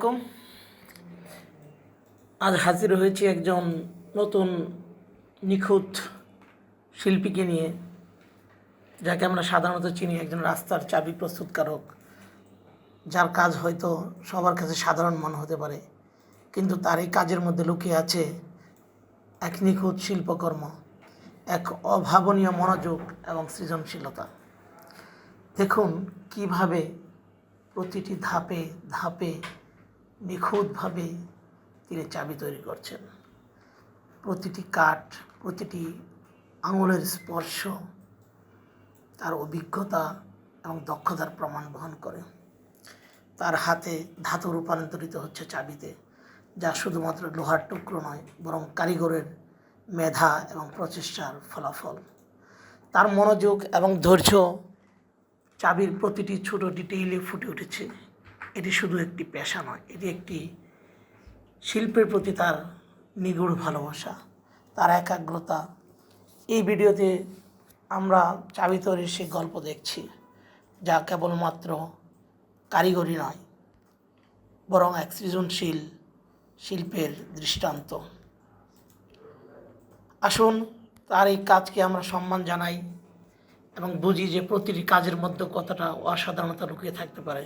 আলাইকুম। আজ হাজির হয়েছি একজন নতুন নিখুঁত শিল্পীকে নিয়ে, যাকে আমরা সাধারণত চিনি, একজন রাস্তার চাবি প্রস্তুতকারক, যার কাজ হয়তো সবার কাছে সাধারণ মনে হতে পারে, কিন্তু তার এই কাজের মধ্যে লুকিয়ে আছে এক নিখুঁত শিল্পকর্ম, এক অভাবনীয় মনোযোগ এবং সৃজনশীলতা। দেখুন কীভাবে প্রতিটি ধাপে ধাপে নিখুঁতভাবে তিনি চাবি তৈরি করছেন। প্রতিটি কাঠ, প্রতিটি আঙুলের স্পর্শ, তার অভিজ্ঞতা এবং দক্ষতার প্রমাণ বহন করে। তার হাতে ধাতু রূপান্তরিত হচ্ছে চাবিতে, যা শুধুমাত্র লোহার টুকরো নয়, বরং কারিগরের মেধা এবং প্রচেষ্টার ফলাফল। তার মনোযোগ এবং ধৈর্য চাবির প্রতিটি ছোট ডিটেইলে ফুটে উঠেছে। এটি শুধু একটি পেশা নয়, এটি একটি শিল্পের প্রতি তার নিগুড় ভালোবাসা, তার একাগ্রতা। এই ভিডিওতে আমরা চাবি সেই গল্প দেখছি, যা কেবলমাত্র কারিগরি নয়, বরং এক সৃজনশীল শিল্পের দৃষ্টান্ত। আসুন তার এই কাজকে আমরা সম্মান জানাই এবং বুঝি যে প্রতিটি কাজের মধ্যে কতটা অসাধারণতা লুকিয়ে থাকতে পারে।